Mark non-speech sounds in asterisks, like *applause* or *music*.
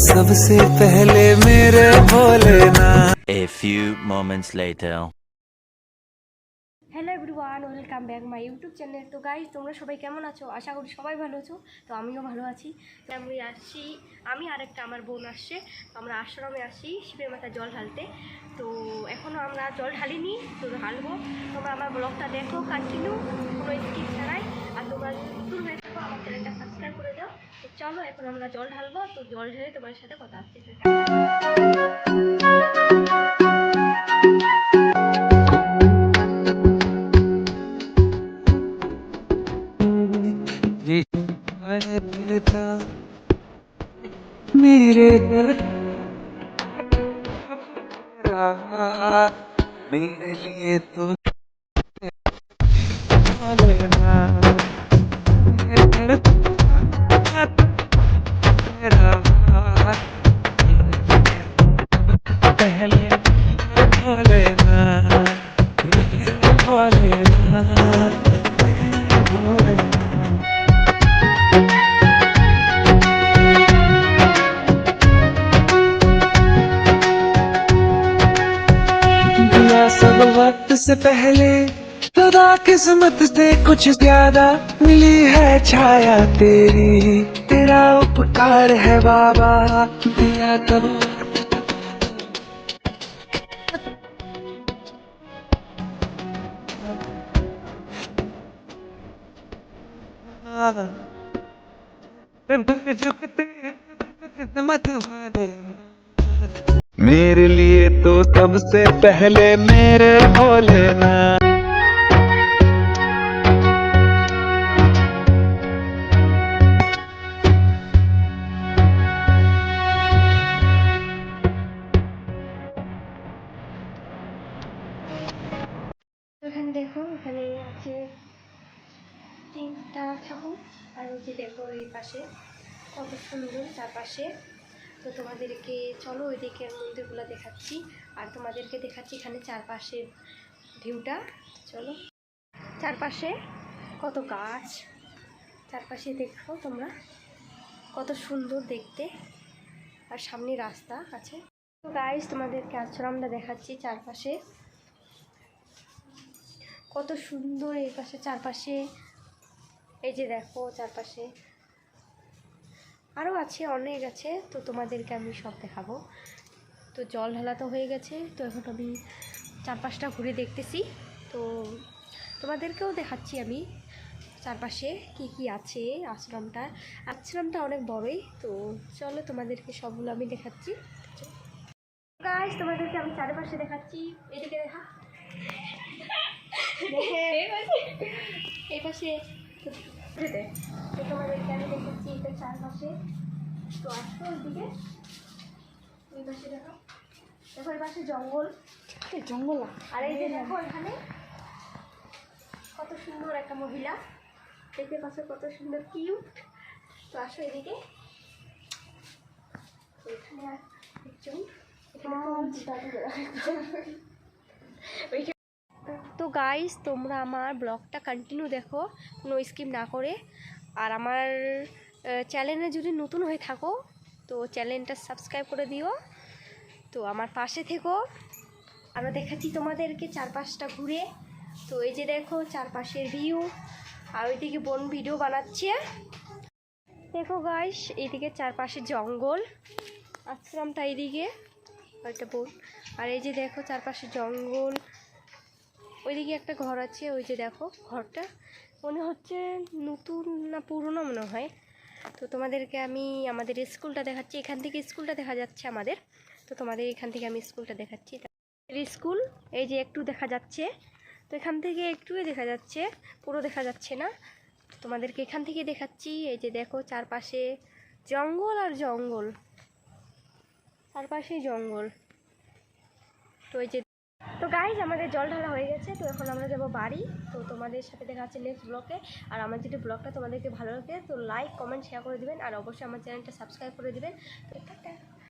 सबसे पहले मेरे Bholenath A few moments later. Hello everyone welcome back my YouTube channel তো গাইজ তোমরা সবাই কেমন আছো আশা করি সবাই ভালো আছো তো আমিও ভালো আছি তো আমি আসছি আমি আর একটা আমার বোন আসছে তো আমরা আশ্রমে আসি শিবের মাথায় জল ঢালতে তো এখনও আমরা জল ঢালিনি তো ঢালবো তোমরা আমার ব্লগটা দেখো কন্টিনিউ কোনো স্কিপ ছাড়াই আর তোমরা চলো এখন আমরা জল ঢালবো তো জল ঢেলে তোমার সাথে কথা হচ্ছে मेरे दिल मेरे लिए तो पहले सब वक्त से पहले, खुदा किस्मत से कुछ ज़्यादा मिली है छाया तेरी। तेरा उपकार है बाबा, दिया तब मेरे लिए तो सबसे पहले मेरे भोलेनाथ তো এখানে দেখো এখানে আছে তিনটা ঠাকুর আর ওই দেখো এই পাশে, কত সুন্দর চারপাশে তো তোমাদেরকে চলো ওই দিকে মন্দিরগুলো দেখাচ্ছি। আর তোমাদেরকে দেখাচ্ছি এখানে চারপাশের ভিউটা। চলো। চারপাশে কত গাছ। চারপাশে দেখো তোমরা কত সুন্দর দেখতে। আর সামনে রাস্তা আছে। তো গাইজ তোমাদেরকে আশ্রমটা দেখাচ্ছি চারপাশে। কত সুন্দর এই পাশে চারপাশে এই যে দেখো চারপাশে। আরও আছে অনেক আছে তো তোমাদেরকে আমি সব দেখাবো। তো জল ঢালা তো হয়ে গেছে তো এখন আমি চারপাশটা ঘুরে দেখতেছি। তো তোমাদেরকেও দেখাচ্ছি আমি চারপাশে কি কি আছে আশ্রমটা। আশ্রমটা অনেক বড়ই তো চলো তোমাদেরকে সবগুলো আমি দেখাচ্ছি। গাছ তোমাদেরকে আমি চারপাশে দেখাচ্ছি। এদিকে দেখা। *laughs* এই পাশে তোমাদেরকে আমি দেখাচ্ছি এটা চারপাশে তো আসো ওইদিকে। ওই পাশে দেখো। দেখো এই পাশে জঙ্গল। জঙ্গল আর এই যে দেখো এখানে কত সুন্দর একটা মহিলা। দেখতে পাচ্ছ কত সুন্দর কিউট তো আসো এদিকে। এখানে একজন। এখানে তো গাইস তোমরা আমার ব্লগটা কন্টিনিউ দেখো, কোনো স্কিপ না করে। আর আমার চ্যানেলে যদি নতুন হয়ে থাকো, তো চ্যানেলটা সাবস্ক্রাইব করে দিও। তো আমার পাশে থেকো। আমরা দেখাচ্ছি তোমাদেরকে চারপাশটা ঘুরে। তো এই যে দেখো, চারপাশের ভিউ আর ওইদিকে বোন ভিডিও বানাচ্ছে। দেখো গাইস এইদিকে চারপাশে জঙ্গল। আশ্রমটা এইদিকে। একটা বোন। আর এই যে দেখো, চারপাশে জঙ্গল। ওইদিকে একটা ঘর আছে, ওই যে দেখো ঘরটা। মনে হচ্ছে নতুন না পুরনো মনে হয়। তো তোমাদেরকে আমি আমাদের স্কুলটা দেখাচ্ছি, এখান থেকে স্কুলটা দেখা যাচ্ছে আমাদের। তো তোমাদের এখান থেকে আমি স্কুলটা দেখাচ্ছি। স্কুল, এই যে একটু দেখা যাচ্ছে। তো এখান থেকে একটুই দেখা যাচ্ছে, পুরো দেখা যাচ্ছে না। তোমাদেরকে এখান থেকে দেখাচ্ছি, এই যে দেখো চারপাশে জঙ্গল আর জঙ্গল। চারপাশেই জঙ্গল। তো এই যে তো গাইজ আমাদের জল ঢালা হয়ে গেছে, তো এখন আমরা যাব বাড়ি। তো তোমাদের সাথে দেখা হচ্ছে নেক্সট ব্লগে আর আমার যদি ব্লগটা তোমাদেরকে ভালো লাগে, তো লাইক কমেন্ট শেয়ার করে দেবেন। আর অবশ্যই আমার চ্যানেলটা সাবস্ক্রাইব করে দেবেন।